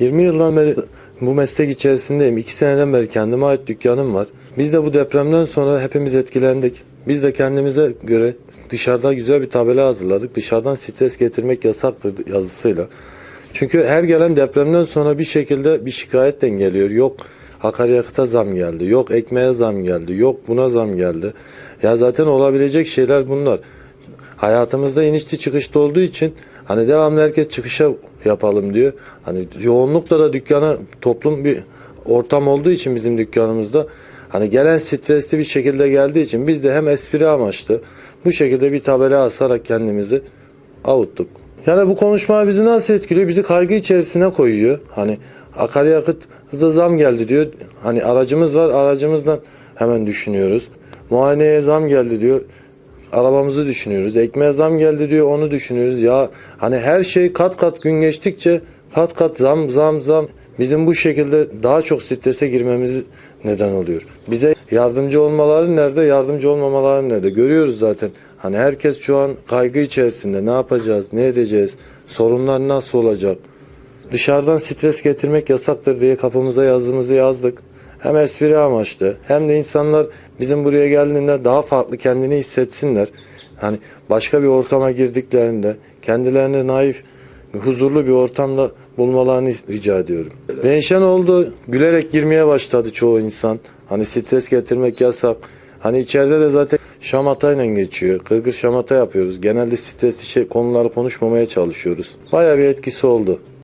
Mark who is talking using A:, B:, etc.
A: 20 yıldan beri bu meslek içerisindeyim. 2 seneden beri kendime ait dükkanım var. Biz de bu depremden sonra hepimiz etkilendik. Biz de kendimize göre dışarıda güzel bir tabela hazırladık. Dışarıdan stres getirmek yasaktır yazısıyla. Çünkü her gelen depremden sonra bir şekilde bir şikayetten geliyor. Yok akaryakıta zam geldi. Yok ekmeğe zam geldi. Yok buna zam geldi. Ya zaten olabilecek şeyler bunlar. Hayatımızda inişli çıkışlı olduğu için hani devamlı herkes çıkışa yapalım diyor. Hani yoğunlukla da dükkana toplum bir ortam olduğu için bizim dükkanımızda hani gelen stresli bir şekilde geldiği için biz de hem espri amaçlı bu şekilde bir tabela asarak kendimizi avuttuk. Yani bu konuşma bizi nasıl etkiliyor? Bizi kaygı içerisine koyuyor. Hani akaryakıt hızla zam geldi diyor. Hani aracımız var aracımızdan hemen düşünüyoruz. Muayeneye zam geldi diyor arabamızı düşünüyoruz. Ekmeğe zam geldi diyor onu düşünüyoruz. Ya hani her şey kat kat gün geçtikçe kat kat zam zam zam bizim bu şekilde daha çok strese girmemiz neden oluyor. Bize yardımcı olmaları nerede, yardımcı olmamaları nerede? Görüyoruz zaten. Hani herkes şu an kaygı içerisinde. Ne yapacağız, ne edeceğiz? Sorunlar nasıl olacak? Dışarıdan stres getirmek yasaktır diye kapımıza yazımızı yazdık. Hem espri amaçlı hem de insanlar bizim buraya geldiğinde daha farklı kendini hissetsinler. Hani başka bir ortama girdiklerinde kendilerini naif, huzurlu bir ortamda bulmalarını rica ediyorum. Değişen oldu. Gülerek girmeye başladı çoğu insan. Hani stres getirmek yasak. Hani içeride de zaten şamatayla geçiyor. Gırgır şamata yapıyoruz. Genelde stresli şey konuları konuşmamaya çalışıyoruz. Bayağı bir etkisi oldu.